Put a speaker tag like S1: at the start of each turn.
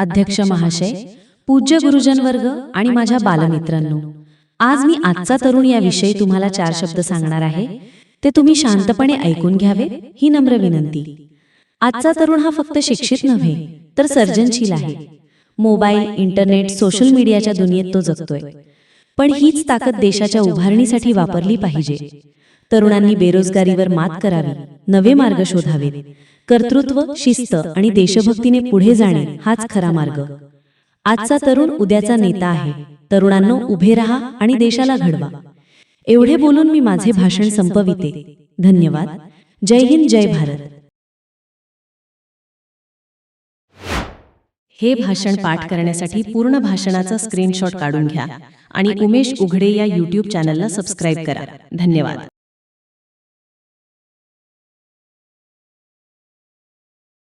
S1: अध्यक्ष महाशय पूज्य गुरुजन वर्ग आणि माझ्या बालमित्रांनो आज मी आजचा तरुण याविषयी तुम्हाला चार शब्द सांगणार आहे. ते तुम्ही शांतपणे ऐकून घ्यावे ही नम्र विनंती. आजचा तरुण हा फक्त शिक्षित नव्हे तर सर्जनशील आहे. मोबाईल इंटरनेट सोशल मीडियाच्या दुनियेत तो जगतोय. पण हीच ताकद देशाच्या उभारणीसाठी वापरली पाहिजे. तरुणांनी बेरोजगारीवर मात करावी. नवे मार्ग शोधावेत. कर्तृत्व शिस्त आणि देशभक्तीने पुढे जाणे हाच खरा मार्ग. आजचा तरुण उद्याचा नेता आहे. तरुणांनो उभे राहा आणि देशाला घडवा. एवढे बोलून मी माझे भाषण संपविते. धन्यवाद. जय हिंद जय भारत. हे भाषण पाठ करण्यासाठी पूर्ण भाषणाचा स्क्रीनशॉट काढून घ्या आणि उमेश उघडे या यूट्यूब चॅनलला सबस्क्राईब करा. धन्यवाद.